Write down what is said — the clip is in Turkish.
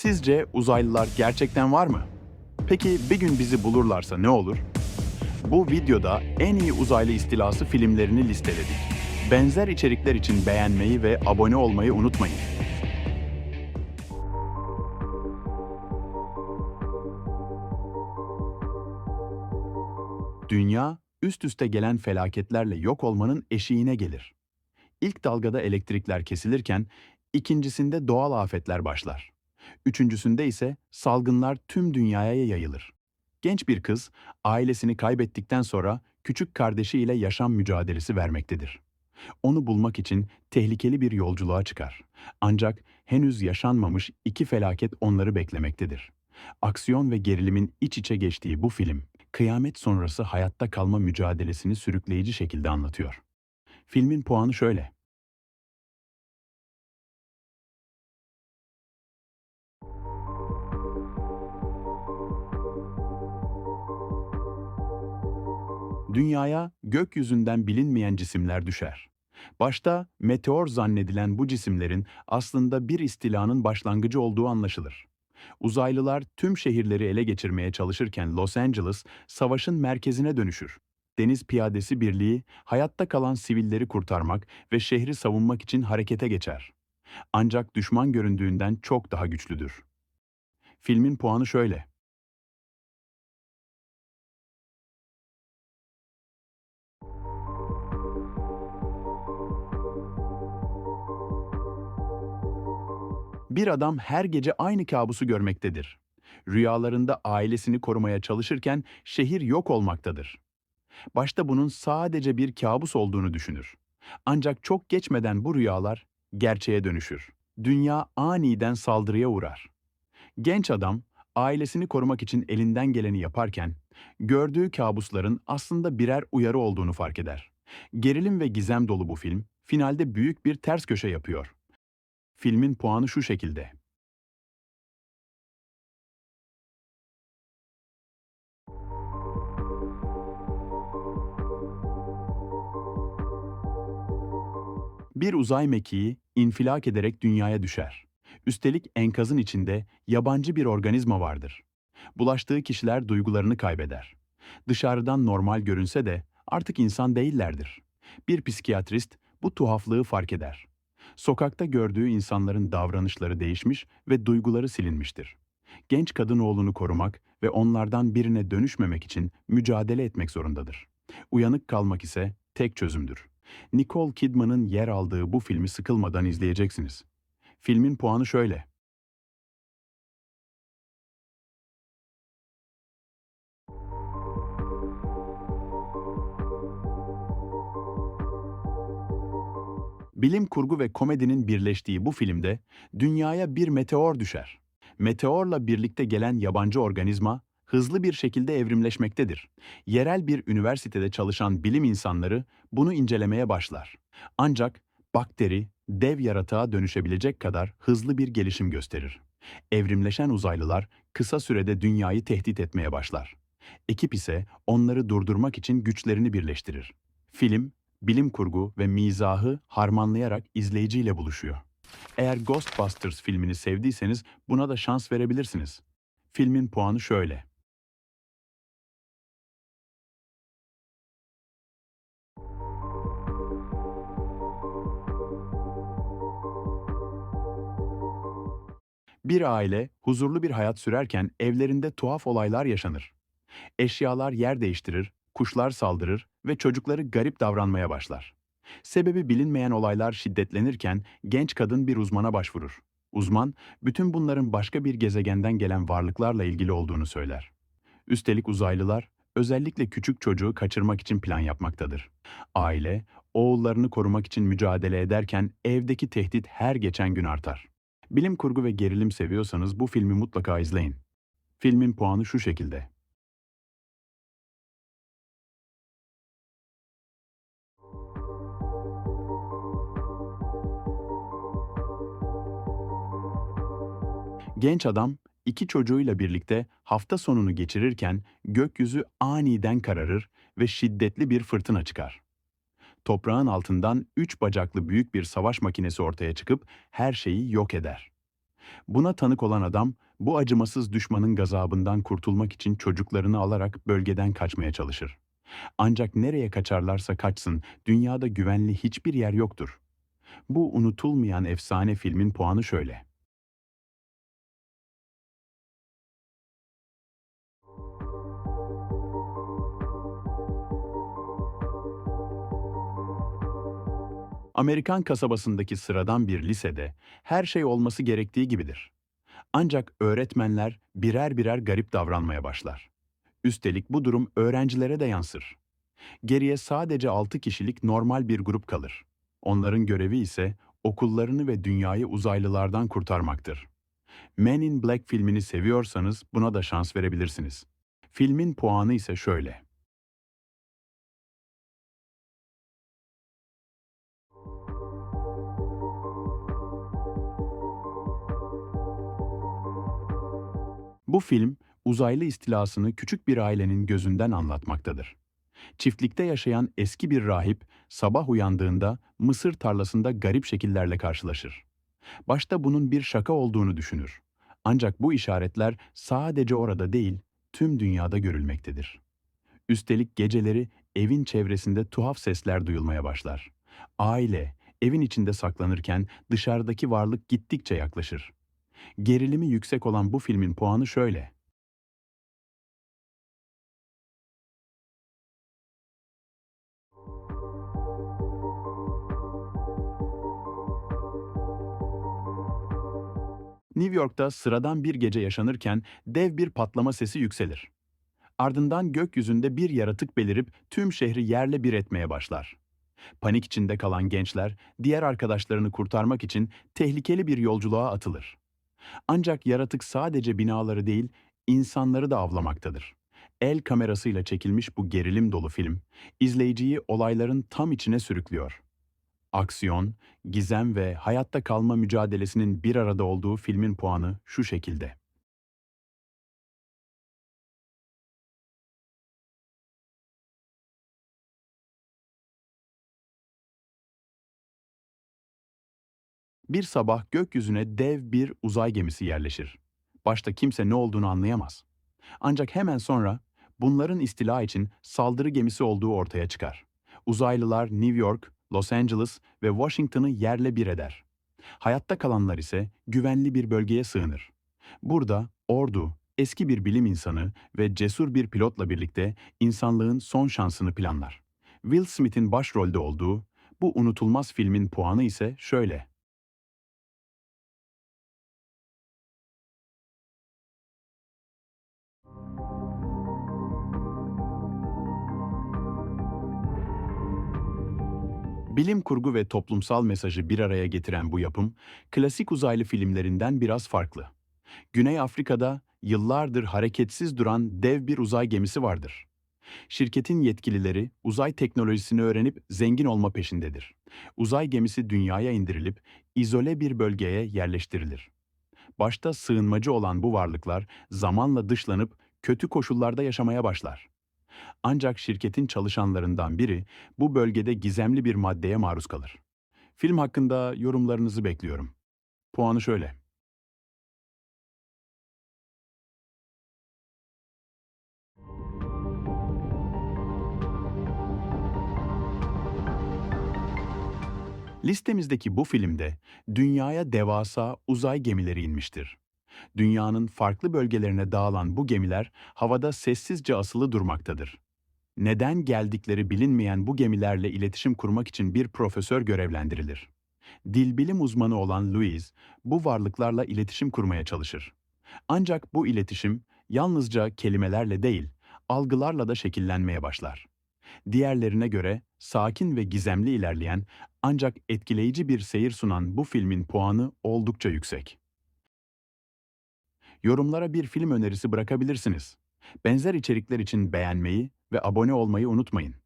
Sizce uzaylılar gerçekten var mı? Peki bir gün bizi bulurlarsa ne olur? Bu videoda en iyi uzaylı istilası filmlerini listeledik. Benzer içerikler için beğenmeyi ve abone olmayı unutmayın. Dünya, üst üste gelen felaketlerle yok olmanın eşiğine gelir. İlk dalgada elektrikler kesilirken, ikincisinde doğal afetler başlar. Üçüncüsünde ise salgınlar tüm dünyaya yayılır. Genç bir kız, ailesini kaybettikten sonra küçük kardeşiyle yaşam mücadelesi vermektedir. Onu bulmak için tehlikeli bir yolculuğa çıkar. Ancak henüz yaşanmamış iki felaket onları beklemektedir. Aksiyon ve gerilimin iç içe geçtiği bu film, kıyamet sonrası hayatta kalma mücadelesini sürükleyici şekilde anlatıyor. Filmin puanı şöyle. Dünyaya gökyüzünden bilinmeyen cisimler düşer. Başta meteor zannedilen bu cisimlerin aslında bir istilanın başlangıcı olduğu anlaşılır. Uzaylılar tüm şehirleri ele geçirmeye çalışırken Los Angeles savaşın merkezine dönüşür. Deniz Piyadesi Birliği hayatta kalan sivilleri kurtarmak ve şehri savunmak için harekete geçer. Ancak düşman göründüğünden çok daha güçlüdür. Filmin puanı şöyle. Bir adam her gece aynı kabusu görmektedir. Rüyalarında ailesini korumaya çalışırken şehir yok olmaktadır. Başta bunun sadece bir kabus olduğunu düşünür. Ancak çok geçmeden bu rüyalar gerçeğe dönüşür. Dünya aniden saldırıya uğrar. Genç adam ailesini korumak için elinden geleni yaparken gördüğü kabusların aslında birer uyarı olduğunu fark eder. Gerilim ve gizem dolu bu film finalde büyük bir ters köşe yapıyor. Filmin puanı şu şekilde. Bir uzay mekiği infilak ederek dünyaya düşer. Üstelik enkazın içinde yabancı bir organizma vardır. Bulaştığı kişiler duygularını kaybeder. Dışarıdan normal görünse de artık insan değillerdir. Bir psikiyatrist bu tuhaflığı fark eder. Sokakta gördüğü insanların davranışları değişmiş ve duyguları silinmiştir. Genç kadın oğlunu korumak ve onlardan birine dönüşmemek için mücadele etmek zorundadır. Uyanık kalmak ise tek çözümdür. Nicole Kidman'ın yer aldığı bu filmi sıkılmadan izleyeceksiniz. Filmin puanı şöyle. Bilim kurgu ve komedinin birleştiği bu filmde dünyaya bir meteor düşer. Meteorla birlikte gelen yabancı organizma hızlı bir şekilde evrimleşmektedir. Yerel bir üniversitede çalışan bilim insanları bunu incelemeye başlar. Ancak bakteri dev yaratığa dönüşebilecek kadar hızlı bir gelişim gösterir. Evrimleşen uzaylılar kısa sürede dünyayı tehdit etmeye başlar. Ekip ise onları durdurmak için güçlerini birleştirir. Film, bilim kurgu ve mizahı harmanlayarak izleyiciyle buluşuyor. Eğer Ghostbusters filmini sevdiyseniz buna da şans verebilirsiniz. Filmin puanı şöyle. Bir aile huzurlu bir hayat sürerken evlerinde tuhaf olaylar yaşanır. Eşyalar yer değiştirir, kuşlar saldırır ve çocukları garip davranmaya başlar. Sebebi bilinmeyen olaylar şiddetlenirken genç kadın bir uzmana başvurur. Uzman, bütün bunların başka bir gezegenden gelen varlıklarla ilgili olduğunu söyler. Üstelik uzaylılar, özellikle küçük çocuğu kaçırmak için plan yapmaktadır. Aile, oğullarını korumak için mücadele ederken evdeki tehdit her geçen gün artar. Bilim kurgu ve gerilim seviyorsanız bu filmi mutlaka izleyin. Filmin puanı şu şekilde. Genç adam iki çocuğuyla birlikte hafta sonunu geçirirken gökyüzü aniden kararır ve şiddetli bir fırtına çıkar. Toprağın altından üç bacaklı büyük bir savaş makinesi ortaya çıkıp her şeyi yok eder. Buna tanık olan adam, bu acımasız düşmanın gazabından kurtulmak için çocuklarını alarak bölgeden kaçmaya çalışır. Ancak nereye kaçarlarsa kaçsın, dünyada güvenli hiçbir yer yoktur. Bu unutulmayan efsane filmin puanı şöyle. Amerikan kasabasındaki sıradan bir lisede her şey olması gerektiği gibidir. Ancak öğretmenler birer birer garip davranmaya başlar. Üstelik bu durum öğrencilere de yansır. Geriye sadece 6 kişilik normal bir grup kalır. Onların görevi ise okullarını ve dünyayı uzaylılardan kurtarmaktır. Men in Black filmini seviyorsanız buna da şans verebilirsiniz. Filmin puanı ise şöyle. Bu film, uzaylı istilasını küçük bir ailenin gözünden anlatmaktadır. Çiftlikte yaşayan eski bir rahip, sabah uyandığında mısır tarlasında garip şekillerle karşılaşır. Başta bunun bir şaka olduğunu düşünür. Ancak bu işaretler sadece orada değil, tüm dünyada görülmektedir. Üstelik geceleri evin çevresinde tuhaf sesler duyulmaya başlar. Aile, evin içinde saklanırken dışarıdaki varlık gittikçe yaklaşır. Gerilimi yüksek olan bu filmin puanı şöyle. New York'ta sıradan bir gece yaşanırken dev bir patlama sesi yükselir. Ardından gökyüzünde bir yaratık belirip tüm şehri yerle bir etmeye başlar. Panik içinde kalan gençler diğer arkadaşlarını kurtarmak için tehlikeli bir yolculuğa atılır. Ancak yaratık sadece binaları değil, insanları da avlamaktadır. El kamerasıyla çekilmiş bu gerilim dolu film, izleyiciyi olayların tam içine sürüklüyor. Aksiyon, gizem ve hayatta kalma mücadelesinin bir arada olduğu filmin puanı şu şekilde. Bir sabah gökyüzüne dev bir uzay gemisi yerleşir. Başta kimse ne olduğunu anlayamaz. Ancak hemen sonra bunların istila için saldırı gemisi olduğu ortaya çıkar. Uzaylılar New York, Los Angeles ve Washington'ı yerle bir eder. Hayatta kalanlar ise güvenli bir bölgeye sığınır. Burada ordu, eski bir bilim insanı ve cesur bir pilotla birlikte insanlığın son şansını planlar. Will Smith'in başrolde olduğu bu unutulmaz filmin puanı ise şöyle. Bilim kurgu ve toplumsal mesajı bir araya getiren bu yapım, klasik uzaylı filmlerinden biraz farklı. Güney Afrika'da yıllardır hareketsiz duran dev bir uzay gemisi vardır. Şirketin yetkilileri uzay teknolojisini öğrenip zengin olma peşindedir. Uzay gemisi dünyaya indirilip izole bir bölgeye yerleştirilir. Başta sığınmacı olan bu varlıklar zamanla dışlanıp kötü koşullarda yaşamaya başlar. Ancak şirketin çalışanlarından biri bu bölgede gizemli bir maddeye maruz kalır. Film hakkında yorumlarınızı bekliyorum. Puanı şöyle. Listemizdeki bu filmde dünyaya devasa uzay gemileri inmiştir. Dünyanın farklı bölgelerine dağılan bu gemiler havada sessizce asılı durmaktadır. Neden geldikleri bilinmeyen bu gemilerle iletişim kurmak için bir profesör görevlendirilir. Dilbilim uzmanı olan Louise, bu varlıklarla iletişim kurmaya çalışır. Ancak bu iletişim yalnızca kelimelerle değil, algılarla da şekillenmeye başlar. Diğerlerine göre sakin ve gizemli ilerleyen ancak etkileyici bir seyir sunan bu filmin puanı oldukça yüksek. Yorumlara bir film önerisi bırakabilirsiniz. Benzer içerikler için beğenmeyi ve abone olmayı unutmayın.